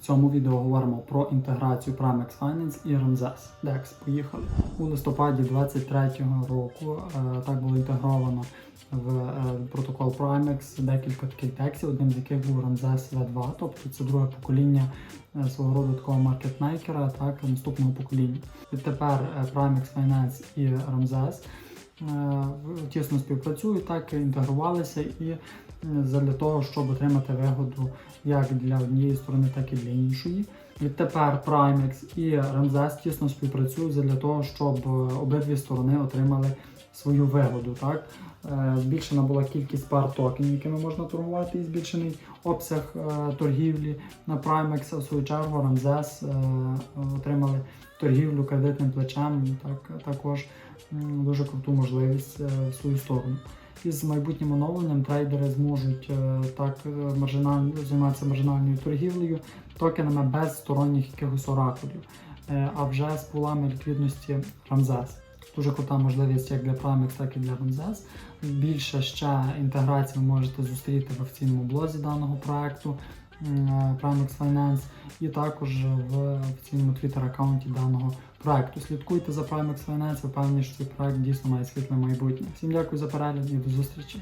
Цьому відео говоримо про інтеграцію Primex Finance і Ramses. Dex, поїхали. У листопаді 2023 року е, так було інтегровано в е, протокол Primex декілька таких дексів, одним з яких був Ramses V2, тобто це друге покоління е, свого роду такого маркетмейкера, так, наступного покоління. Відтепер е, Primex Finance і е, тісно співпрацюють, так інтегрувалися і задля того, щоб отримати вигоду як для однієї сторони, так і для іншої. Відтепер Primex і Ramses тісно співпрацюють задля того, щоб е, обидві сторони отримали свою вигоду. Так? Е, Збільшена була кількість пар токенів, якими можна торгувати, і збільшений обсяг е, торгівлі на Primex, а в свою чергу Ramses отримали торгівлю кредитним плечем, так, також дуже круту можливість в свою сторону. Із майбутнім оновленням трейдери зможуть е, так е, маржинально займатися маржинальною торгівлею токенами без сторонніх якихось оракулів, е, а вже з пулами ліквідності Ramses. Дуже крута можливість як для Primex, так і для Ramses. Більше ще інтеграцій ви можете зустріти в офіційному блозі даного проекту Primex Finance і також в офіційному твіттер-аккаунті даного проекту. Слідкуйте за Primex Finance, впевнені, що цей проект дійсно має світле майбутнє. Всім дякую за перегляд і до зустрічі.